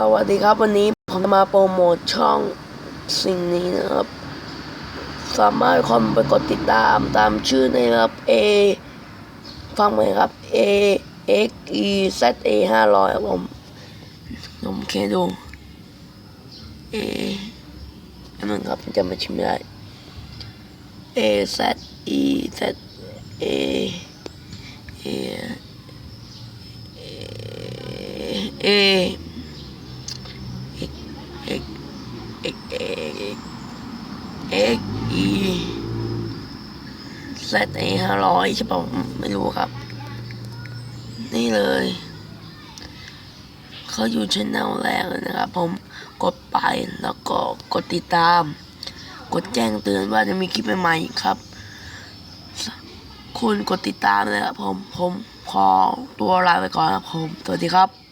สวัสดีครับวันนี้ผมจะมาโปรโมทช่องสิ่งนี้นะครับ สามารถคอมไปกดติดตามตามชื่อนะครับ A ฟังไหมครับ A X E Z A ห้าร้อยครับผมผมเคดู A อันนึงครับจะมาชิมได้ A Z E Z A A A X X X X X E Z A ห้าร้อยใช่ป่ะไม่รู้ครับ นี่เลย เขาอยู่ช่องแรกเลยนะครับ ผมกดไปแล้วก็กดติดตาม กดแจ้งเตือนว่าจะมีคลิปใหม่ๆครับ คุณกดติดตามเลยครับผม ผมขอตัวลาไปก่อนครับผม สวัสดีครับ